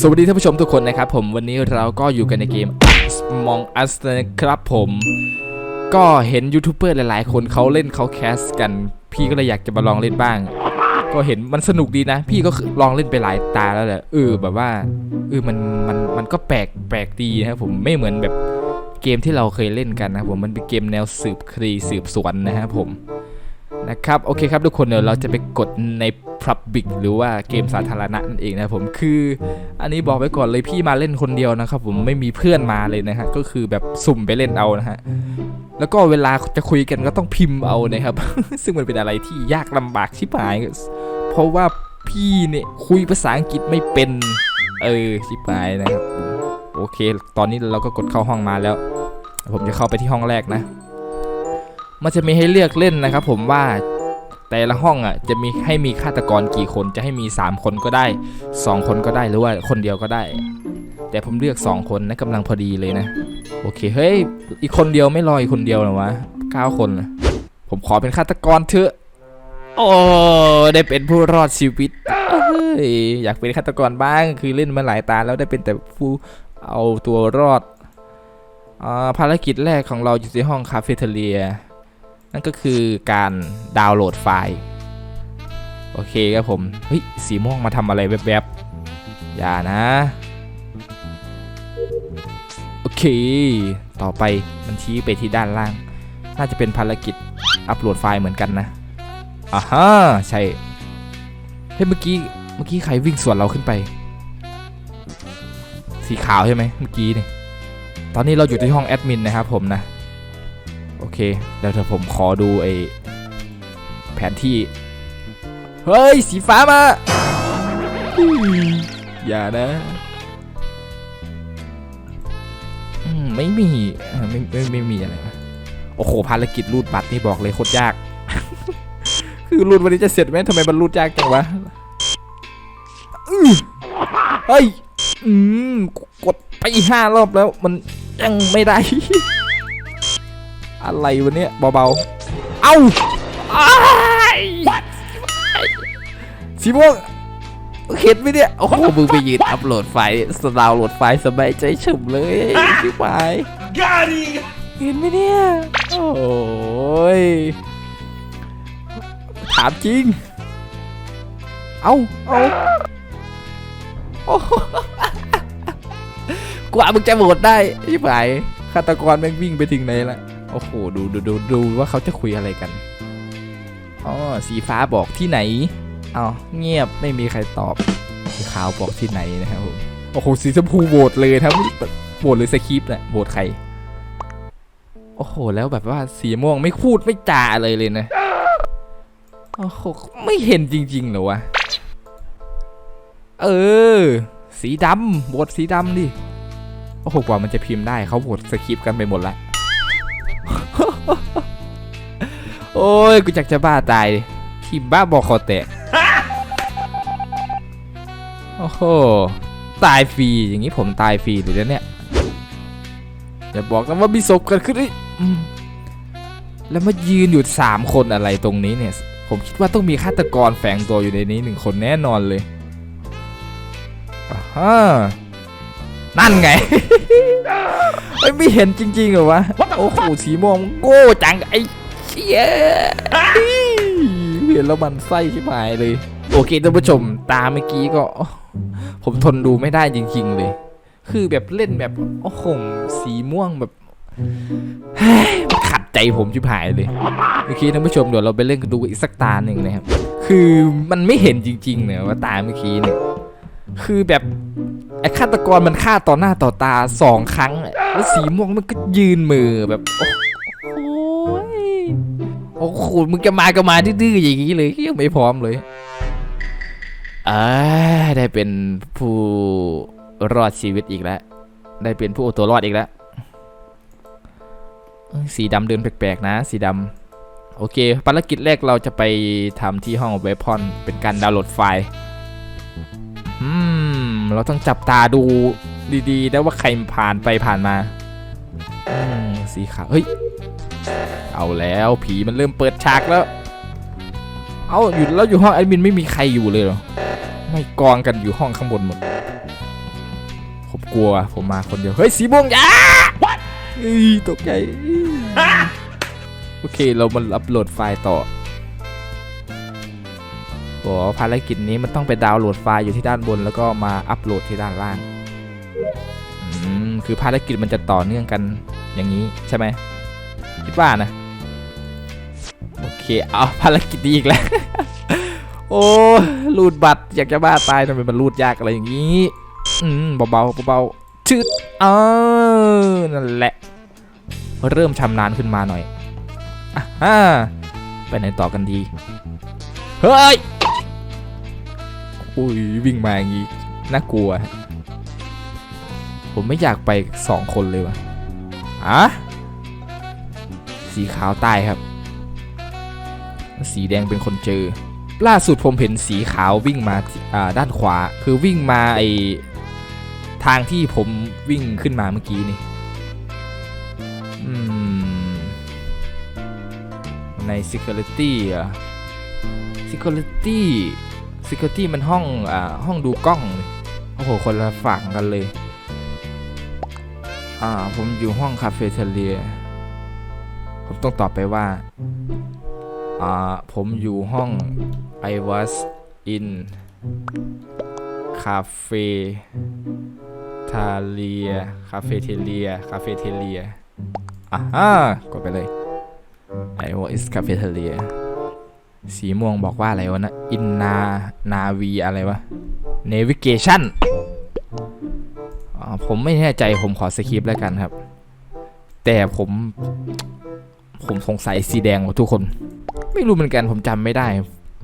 สวัสดีท่านผู้ชมทุกคนนะครับผมวันนี้เราก็อยู่กันในเกม Among Us นะครับผมก็เห็นยูทูบเบอร์หลาย ๆ คนเขาเล่นเขาแคสกัน พี่ก็เลยอยากจะมาลองเล่นบ้าง ก็เห็นมันสนุกดีนะ พี่ก็ลองเล่นไปหลายตาแล้วแหละเออแบบว่าเออมันมันมันก็แปลกแปลกดีนะครับผมไม่เหมือนแบบเกมที่เราเคยเล่นกันนะผมมันเป็นเกมแนวสืบคดีสืบสวนนะครับผมนะครับโอเคครับทุกคนเดี๋ยวเราจะไปกดใน Public หรือว่าเกมสาธารณะนั่นเองนะผมคือ อันนี้บอกไว้ก่อนเลยพี่มาเล่นคนเดียวนะครับผมไม่มีเพื่อนมาเลยนะฮะก็คือแบบสุ่มไปเล่นเอานะฮะแล้วก็เวลาจะคุยกันก็ต้องพิมพ์เอานะครับ ซึ่งมันเป็นอะไรที่ยากลำบากชิบหาย เพราะว่าพี่เนี่ยคุยภาษาอังกฤษไม่เป็น เออชิบหายนะครับ โอเค ตอนนี้เราก็กดเข้าห้องมาแล้ว ผมจะเข้าไปที่ห้องแรกนะ มันจะมีให้เลือกเล่นนะครับ ผมว่า แต่ละห้องอะจะมีให้มีฆาตกรกี่คนจะให้มี 3 คนก็ได้ 2 คนก็ได้หรือว่าคนเดียวก็ได้ แต่ผมเลือก 2 คนนะกำลังพอดีเลยนะ โอเคเฮ้ยอีกคนเดียวไม่รออีกคนเดียวหรอวะ9คนนะผมขอเป็นฆาตกรเถอะโอ้ได้เป็นผู้รอดชีวิตเฮ้ยอยากเป็นฆาตกรบ้างคือเล่นมาหลายตาแล้วได้เป็นแต่ผู้เอาตัวรอดอ่าภารกิจแรกของเราอยู่ที่ห้องคาเฟ่เทเลีย นั่นก็คือการดาวน์โหลดไฟล์ โอเคครับผม เฮ้ย สีม่วงมาทำอะไรแวบๆ อย่านะ โอเค ต่อไปมันชี้ไปที่ด้านล่าง น่าจะเป็นภารกิจอัปโหลดไฟล์เหมือนกันนะอ่าฮะใช่เฮ้ยเมื่อกี้เมื่อกี้ใครวิ่งสวนเราขึ้นไป สีขาวใช่ไหมเมื่อกี้เนี่ยตอนนี้เราอยู่ที่ห้องแอดมินนะครับผมนะ อเคเดี๋ยวเดี๋ยวผมขอดูไอแผนที่ เฮ้ย สีฟ้ามาอย่านะไม่มีเอ่ไม่ไม่ไม่มีอะไรนะโอ้โหภารกิจรูดบัตรนี่บอกเลยโคตรยาก คือรูดวันนี้จะเสร็จไหมทำไมมันรูดยากจังวะเฮ้ย อืม กดไปห้ารอบแล้ว มันยังไม่ได้ อะไรวะเนี่ยเบาๆ เอ้าอ้ายสีม่วงเห็นไหมเนี่ย โอ้โห มึงไปยืนอัพโหลดไฟล์สดาวน์โหลดไฟล์สบายใจฉ่ำเลยชิบหาย Got him! เห็นไหมเนี่ย โอ้ย ถามจริง เอาเอาโอ้โหกว่ามึงจะโหวตได้ชิบหายฆาตกรแม่งวิ่งไปถึงไหนละ โอ้โหดูดูดูดูว่าเขาจะคุยอะไรกันอ๋อสีฟ้าบอกที่ไหนเอาเงียบไม่มีใครตอบสีขาวบอกที่ไหนนะครับผมโอ้โหสีชมพูโหวตเลยครับโหวตเลยสคริปต์นะโหวตใครโอ้โห แล้วแบบว่าสีม่วงไม่พูดไม่จาเลยเลยนะโอ้โหไม่เห็นจริงๆเหรอวะเออ สีดำโหวตสีดำดิโอ้โหกว่ามันจะพิมพ์ได้เขาโหวตสคริปต์กันไปหมดละ โอ้ยกูอยากจะบ้าตายดิพิมพ์บ้าบอคอแตกโอ้โหตายฟรีอย่างนี้ผมตายฟรีเลยนะเนี่ยอย่าบอกนะว่ามีศพเกิดขึ้นอีกอืมแล้วมายืนอยู่สามคนอะไรตรงนี้เนี่ย ผมคิดว่าต้องมีฆาตกรแฝงตัวอยู่ในนี้หนึ่งคนแน่นอนเลยอ่าฮะนั่นไงเอ้ยไม่เห็นจริงๆเหรอวะ โอ้โหสีม่วงโง่จังไอ้ เชี่ยเห็นแล้วมันไส้ชิบหายเลย โอเคท่านผู้ชมตาเมื่อกี้ก็ ผมทนดูไม่ได้จริง ๆ เลย คือแบบเล่นแบบโอ้โหสีม่วงแบบขัดใจผมชิบหายเลยโอเคท่านผู้ชมเดี๋ยวเราไปเล่นกันดูอีกสักตาหนึ่งนะครับ คือมันไม่เห็นจริงๆเนี่ยว่าตาเมื่อกี้เนี่ยคือแบบไอ้ฆาตกรมันฆ่าต่อหน้าต่อตาสองครั้ง แล้วสีม่วงมันก็ยืนมือแบบ โอ้โหมึงจะมาก็มาดื้อๆอย่างนี้เลยยังไม่พร้อมเลยอ่าได้เป็นผู้รอดชีวิตอีกแล้ว ได้เป็นผู้เอาตัวรอดอีกแล้ว สีดำเดินแปลกๆนะ สีดำโอเค ภารกิจแรกเราจะไปทำที่ห้องเวพอนเป็นการดาวน์โหลดไฟล์อืม เราต้องจับตาดูดีๆนะว่าใครผ่านไปผ่านมา สีขาวเฮ้ย เอาแล้วผีมันเริ่มเปิดฉากแล้ว เอาอยู่แล้วอยู่ห้องแอดมินไม่มีใครอยู่เลยเหรอ ไม่กองกันอยู่ห้องข้างบนหมดกลัวผมมาคนเดียว เฮ้ยสีม่วงอยาเฮ้ยตกใจ โอเคเรามาอัปโหลดไฟล์ต่อโอ้ภารกิจนี้มันต้องไปดาวน์โหลดไฟล์อยู่ที่ด้านบน แล้วก็มาอัปโหลดที่ด้านล่าง อืม คือภารกิจมันจะต่อเนื่องกัน อย่างนี้ใช่ไหมคิดว่านะ โอเคเอาภารกิจนี้อีกแล้ว โอ้รูดบัตรอยากจะบ้าตายทำไมมันรูดยากอะไรอย่างนี้ อืมเบาๆเบาๆชืดเออนั่นแหละ เริ่มชำนาญขึ้นมาหน่อยอะฮ่าไปไหนต่อกันดี เฮ้ยอุ้ยวิ่งมาอย่างนี้น่ากลัว ผมไม่อยากไปสองคนเลยว่ะ อะสีขาวใต้ครับ สีแดงเป็นคนเจอ ล่าสุดผมเห็นสีขาววิ่งมาอ่าด้านขวา คือวิ่งมาไอทางที่ผมวิ่งขึ้นมาเมื่อกี้นี่ใน security อะ security security มันห้องอ่าห้องดูกล้อง โอ้โห คนละฝั่งกันเลย อ่า ผมอยู่ห้องคาเฟ่เทเลีย ผมต้องตอบไปว่า อ่า ผมอยู่ห้อง I was in cafe ทาเลีย คาเฟ่เทเลีย คาเฟ่เทเลีย อะฮะกดไปเลย I was cafe เทเลียสีม่วงบอกว่าอะไรวะนะ in na navi อะไรวะ navigation อ่า ผมไม่แน่ใจผมขอสคริปต์แล้วกันครับ แต่ผม ผมสงสัยสีแดงว่ะทุกคน ไม่รู้เหมือนกันผมจำไม่ได้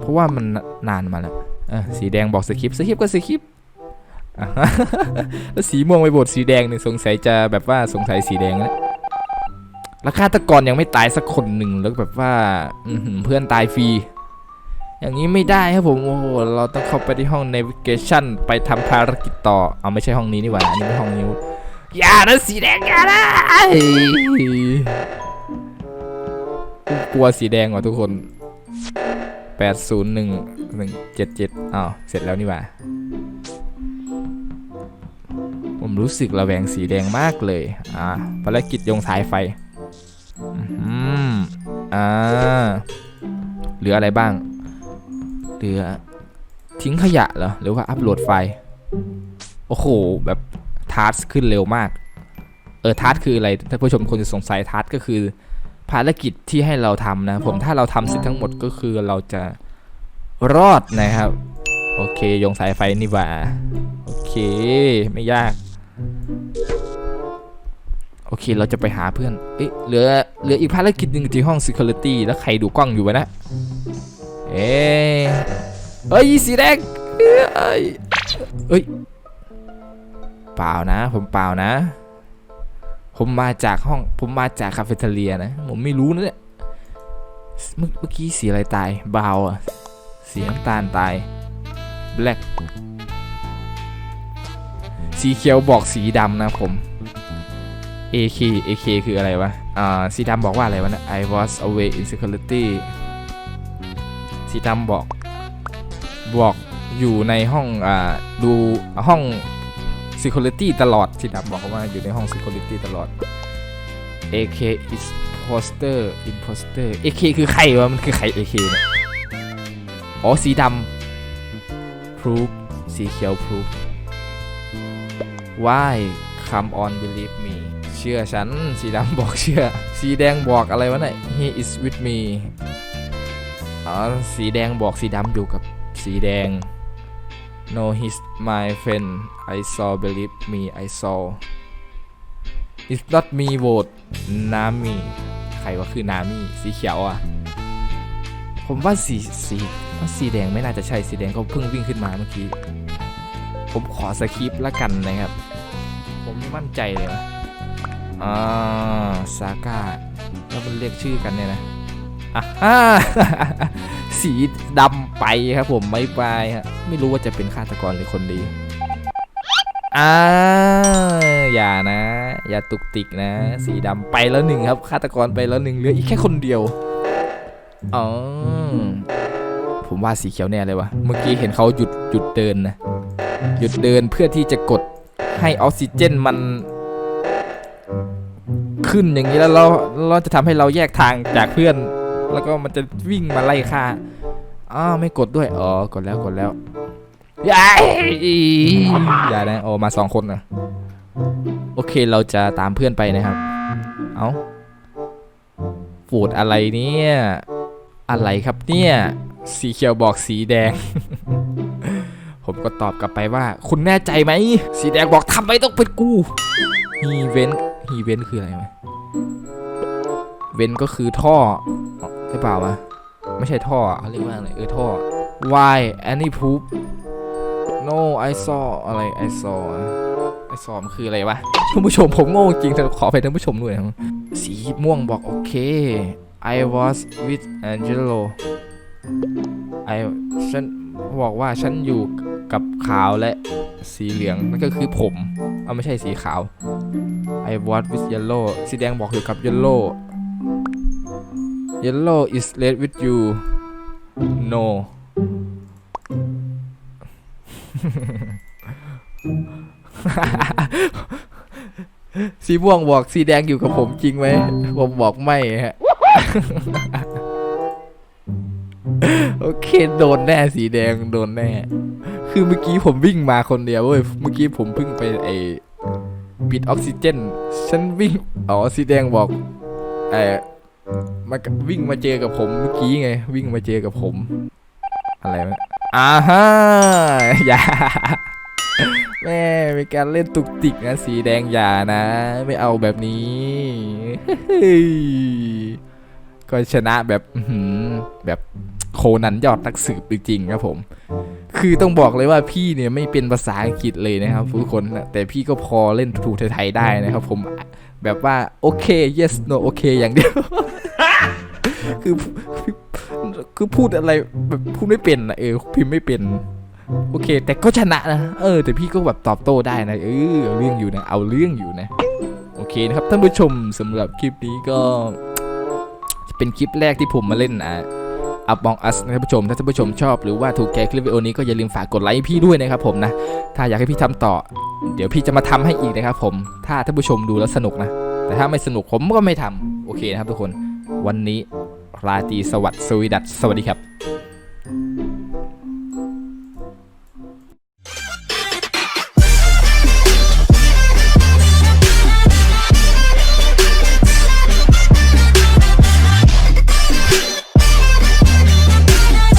เพราะว่ามันนานมาแล้วสีแดงบอกสคริปต์สคริปต์ก็สคริปต์แล้วสีม่วงไปบทสีแดงเนี่ยสงสัยจะแบบว่าสงสัยสีแดงแล้วฆาตกรยังไม่ตายสักคนหนึ่งแล้วแบบว่าเพื่อนตายฟรี อย่างนี้ไม่ได้ครับผมโอ้โหเราต้องเข้าไปที่ห้อง navigation ไปทำภารกิจต่อเอาไม่ใช่ห้องนี้นี่หว่าอันนี้ไม่ห้องนิ้วอย่านะสีแดงอย่านะเฮ้ยกลัวสีแดงว่ะทุกคน 801 177อ้าวเสร็จแล้วนี่หว่าผมรู้สึกระแวงสีแดงมากเลย อ่า ภารกิจยงสายไฟ อืมอ่า เหลืออะไรบ้าง หลือทิ้งขยะเหรอ หรือว่าอัปโหลดไฟล์ โอ้โห แบบทาร์สขึ้นเร็วมาก เออทาร์สคืออะไรถ้าผู้ชมคนจะสงสัยทาร์สก็คือ ภารกิจที่ให้เราทำนะ ผมถ้าเราทำเสร็จทั้งหมดก็คือเราจะรอดนะครับ โอเคโยงสายไฟนี่ว่า โอเค ไม่ยาก โอเคเราจะไปหาเพื่อน เอ๊ะเหลือเหลืออีกภารกิจหนึ่งที่ห้อง security แล้วใครดูกล้องอยู่วะนะ เอ๊ะเอ้ยสีแดงเอ้ยเอ้ยเปล่านะ ผมเปล่านะ ผมมาจากห้องผมมาจากคาเฟ่เทเลียนะ ผมไม่รู้นะเนี่ยเมื่อกี้สีอะไรตายบาวอะสีน้ำตาลตาย black สีเขียวบอกสีดำนะผม AK AK คืออะไรวะ อ่า สีดำบอกว่าอะไรวะนะ I was away in security สีดำบอกบอกอยู่ในห้องอ่าดูห้อง security ตลอดสีดำบอกว่าอยู่ในห้อง security ตลอด AK is poster imposter AK คือใครวะมันคือใคร AK เนี่ยอ๋อสีดำ proof สีเขียว proof why come on believe me เชื่อฉัน สีดำบอกเชื่อ สีแดงบอกอะไรวะเนี่ย he is with me อ๋อสีแดงบอกสีดำอยู่กับสีแดง no he's my friend I saw believe me I saw it's not me vote Nami ใครว่าคือ Nami สีเขียวอะ ผมว่าสีสีว่าสีแดงไม่น่าจะใช่สีแดงเขาเพิ่งวิ่งขึ้นมาเมื่อกี้ ผมขอสคริปต์ละกันนะครับ ผมไม่มั่นใจเลยนะอ่าซาก้าแล้วมันเรียกชื่อกันเนี่ยนะ อ่าสีดำไปครับผมไม่ไปฮะไม่รู้ว่าจะเป็นฆาตกรหรือคนดีอ่าอย่านะ อย่าตุกติกนะ สีดำไปแล้วหนึ่งครับฆาตกรไปแล้วหนึ่งเหลืออีกแค่คนเดียวอ๋อผมว่าสีเขียวแน่เลยวะเมื่อกี้เห็นเขาหยุดหยุดเดินนะหยุดเดินเพื่อที่จะกดให้ออกซิเจนมัน ขึ้นอย่างนี้แล้วเราเราจะทำให้เราแยกทางจากเพื่อน แล้วก็มันจะวิ่งมาไล่ฆ่าอ้าวไม่กดด้วยอ๋อกดแล้วกดแล้วอย่าอย่านะโอ้มาสองคนนะโอเคเราจะตามเพื่อนไปนะครับ เอาปูดอะไรเนี่ย อะไรครับเนี่ย สีเขียวบอกสีแดง ผมก็ตอบกลับไปว่า คุณแน่ใจไหม สีแดงบอกทำไมต้องเป็นกูฮีเวนฮีเวนคืออะไรวะเวนก็คือท่อ หรือเปล่าวะไม่ใช่ท่อเขาเรียกว่าอะไรเออท่อ why any poop no I saw อะไร I saw I saw มันคืออะไรวะท่านผู้ชมผมโง่จริงแต่ขอไปท่านผู้ชมด้วยนะครับสีม่วงบอกโอเค I was with Angelo I ฉันบอกว่าฉันอยู่กับขาวและสีเหลืองนั่นก็คือผมเอาไม่ใช่สีขาว I was with yellow สีแดงบอกอยู่กับ yellow yellow is red with you no สีม่วงบอกสีแดงอยู่กับผมจริงไหม ผมบอกไม่ฮะ โอเค โดนแน่สีแดงโดนแน่ คือเมื่อกี้ผมวิ่งมาคนเดียวเว้ย เมื่อกี้ผมเพิ่งไปไอ้ปิดออกซิเจน ฉันวิ่ง อ๋อสีแดงบอกไอ้ มาวิ่งมาเจอกับผมเมื่อกี้ไง วิ่งมาเจอกับผม อะไรวะอ่าฮะอย่าแม่มีการเล่นตุกติกนะสีแดงอย่านะ ไม่เอาแบบนี้ก็ชนะแบบแบบโคนันยอดนักสืบจริงๆครับผม คือต้องบอกเลยว่าพี่เนี่ยไม่เป็นภาษาอังกฤษเลยนะครับทุกคนแต่พี่ก็พอเล่นถูกไทยๆได้นะครับผมแบบว่า โอเค yes no โอเคอย่างเดียว คือคือพูดอะไรแบบพูดไม่เป็นนะเออพิมพ์ไม่เป็น โอเค แต่ก็ชนะนะเออ แต่พี่ก็แบบตอบโต้ได้นะเออเอาเรื่องอยู่นะ เอาเรื่องอยู่นะ โอเคนะครับท่านผู้ชมสำหรับคลิปนี้ก็ เป็นคลิปแรกที่ผมมาเล่นอะอับองอัสนะท่านผู้ชม ถ้าท่านผู้ชมชอบหรือว่าถูกใจคลิปวิดีโอนี้ก็อย่าลืมฝากกดไลค์พี่ด้วยนะครับผมนะ ถ้าอยากให้พี่ทำต่อ เดี๋ยวพี่จะมาทำให้อีกนะครับผม ถ้าท่านผู้ชมดูแล้วสนุกนะ แต่ถ้าไม่สนุกผมก็ไม่ทำโอเคนะครับทุกคน วันนี้ ราตรีสวัสดิ์สวีดัสสวัสดีครับ